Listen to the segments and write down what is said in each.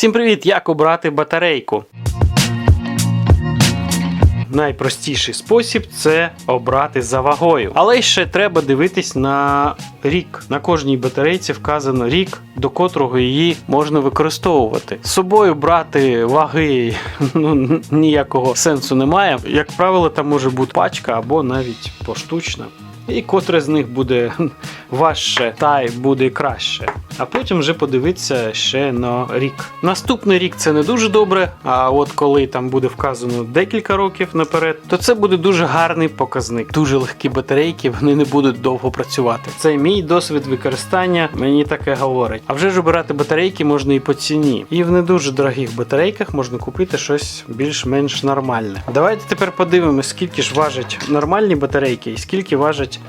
Всім привіт! Як обрати батарейку? Найпростіший спосіб це обрати за вагою. Але ще треба дивитись на рік. На кожній батарейці вказано рік, до котрого її можна використовувати. З собою брати ваги ну, ніякого сенсу немає. Як правило, там може бути пачка або навіть поштучна. І котре з них буде важче, та й буде краще. А потім вже подивитися ще на рік. Наступний рік це не дуже добре. А от коли там буде вказано декілька років наперед, то це буде дуже гарний показник. Дуже легкі батарейки, вони не будуть довго працювати. Це мій досвід використання, мені таке говорить. А вже ж обирати батарейки можна і по ціні. І в не дуже дорогих батарейках можна купити щось більш-менш нормальне. Давайте тепер подивимось, скільки ж важать нормальні батарейки і скільки важать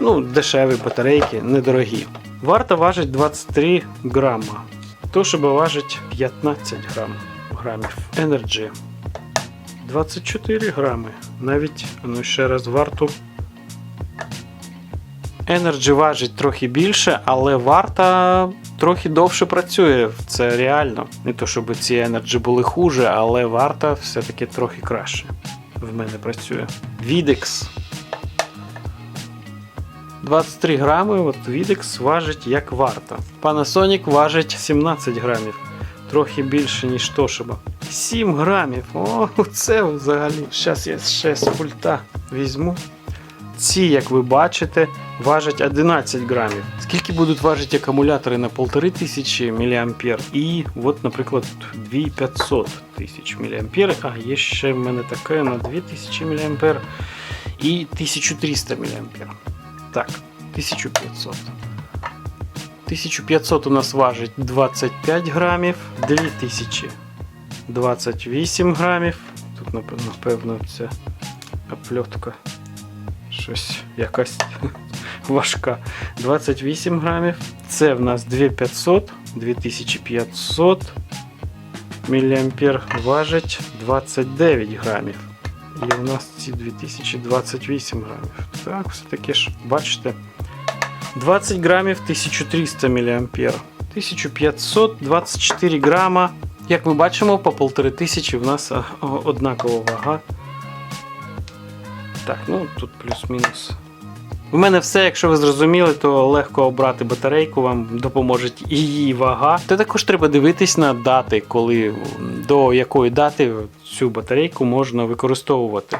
ну, дешеві батарейки, недорогі. Варта важить 23 грама. Тошиба важить 15 грам, грамів. Energy 24 грами. Навіть ну ще раз варту. Energy важить трохи більше, але варта трохи довше працює. Це реально. Не то, щоб ці Energy були хуже, але варта все-таки трохи краще. В мене працює. Videx 23 грами, от Videx важить як варта. Panasonic важить 17 грамів. Трохи більше, ніж Toshiba. 7 грамів. О, це взагалі. Зараз я ще з пульта візьму. Ці, як ви бачите, важать 11 грамів. Скільки будуть важити акумулятори на 1500 мА? І от, наприклад, 2500 тисяч мА. А є ще в мене таке на 2000 мА і 1300 мА. Так, 1500. 1500 у нас важить 25 грамів, 2000 28 грамів. Тут, напевно, це опльотка. Щось якась важка. 28 грамів. Це в нас 2500, 2500 міліампер важить 29 грамів. І у нас ці 2028 грамів. Так, все-таки ж, бачите, 20 грамів 1300 мА. 1524 грама. Як ми бачимо, по 1500 в нас однакова вага. Так, ну тут плюс-мінус. У мене все, якщо ви зрозуміли, то легко обрати батарейку, вам допоможе її вага. Та також треба дивитись на дати, коли до якої дати цю батарейку можна використовувати.